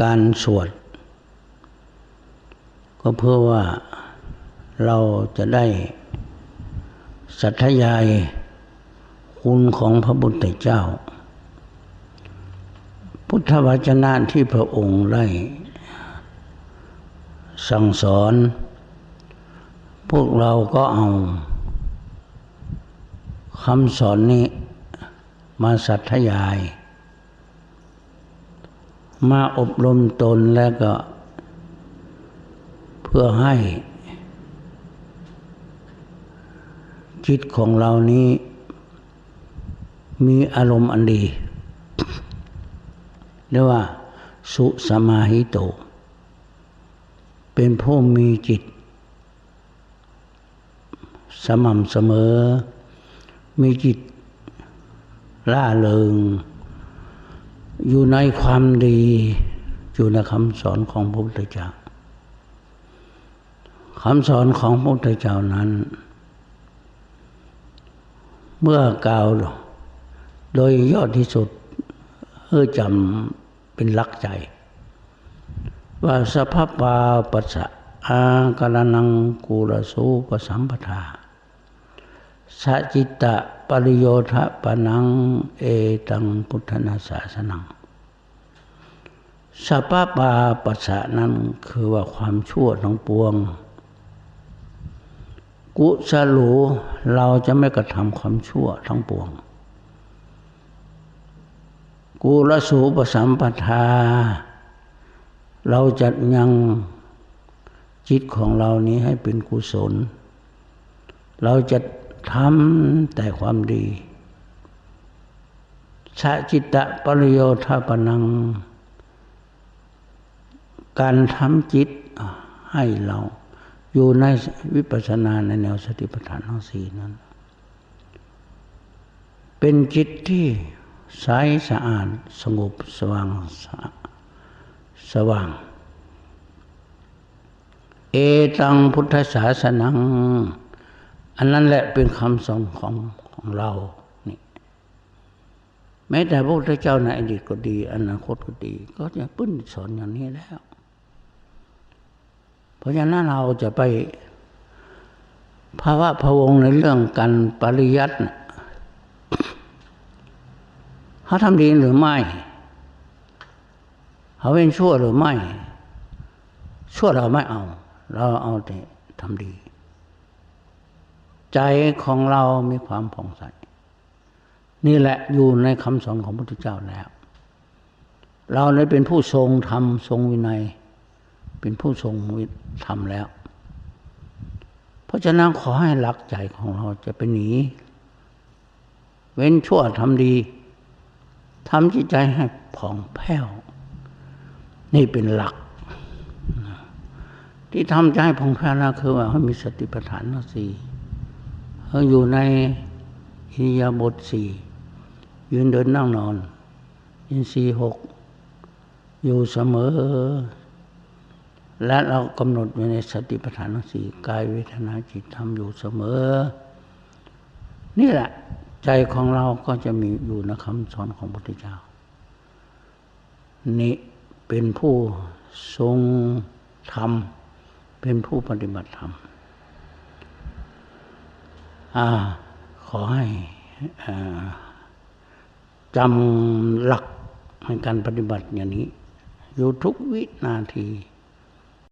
การสวด ก็เพื่อว่าเราจะได้สัทยายคุณของพระพุทธเจ้า พุทธวจนะที่พระองค์ได้ สั่งสอน พวกเราก็เอาคำสอนนี้มาสัทยาย มาอบรมตนแล้วก็ เพื่อให้ จิตของเรานี้ มีอารมณ์อันดีเรียกว่า สุสมาหิโต เป็นผู้มีจิต สม่ำเสมอ มีจิตล่าเริง อยู่ในความดี อยู่ในคำสอนของพระพุทธเจ้าคำสอนของพระพุทธเจ้านั้น เมื่อกล่าวโดยยอดที่สุดเออจำเป็นลักใจ ว่าสภาปาปัสสะอากรนังกุรสูปสัมปทา สัจิตะปริโยทะปนัง เอตังพุทธนาสาสนังสภาปาปัสสะนั้นคือว่าความชั่วทั้งปวง กุสลูเราจะไม่กระทำความชั่วทั้งปวง กุลสูปสัมปทา เราจะยังจิตของเรานี้ให้เป็นกุศล เราจะ ทำแต่ความดีชาจิตตะปริโยธาปนัง การทำจิตให้เรา อยู่ในวิปัสสนาในแนวสติปัฏฐานทั้งสี่นั้น เป็นจิตที่ใสสะอาดสงบสว่างสว่าง เอตังพุทธศาสนัง อันนั้นแหละเป็นคำสอนของของเรานี่แม้แต่พระพุทธเจ้าในอดีตก็ดี อนาคตก็ดี ก็จะปื้นสอนอย่างนี้แล้ว เพราะฉะนั้นเราจะไปภาวะพะวงในเรื่องการปริยัติเขาทำดีหรือไม่เขาเป็นชั่วหรือไม่ ชั่วเราไม่เอา เราเอาแต่ทำดี ใจของเรามีความผ่องใส นี่แหละอยู่ในคำสอนของพระพุทธเจ้าแล้ว เราเลยเป็นผู้ทรงธรรมทรงวินัย เป็นผู้ทรงวิธรรมแล้ว เพราะฉะนั้นขอให้หลักใจของเราจะเป็นหนี เว้นชั่วทำดีทำจิตใจให้ผ่องแผ้ว นี่เป็นหลัก ที่ทำใจผ่องแผ้วนะคือว่าให้มีสติปัฏฐานสี่ อยู่ในอิยาบทสี่ยืนเดินนั่งนอน อินทรีย์หกอยู่เสมอ และเรากำหนดอยู่ในสติปัฏฐานสี่กายเวทนาจิตทำอยู่เสมอ นี่แหละใจของเราก็จะมีอยู่ในคำสอนของพระพุทธเจ้า นี่เป็นผู้ทรงธรรม เป็นผู้ปฏิบัติธรรม อขอให้จำหลักในการปฏิบัติอย่างนี้ อยู่ทุกวินาที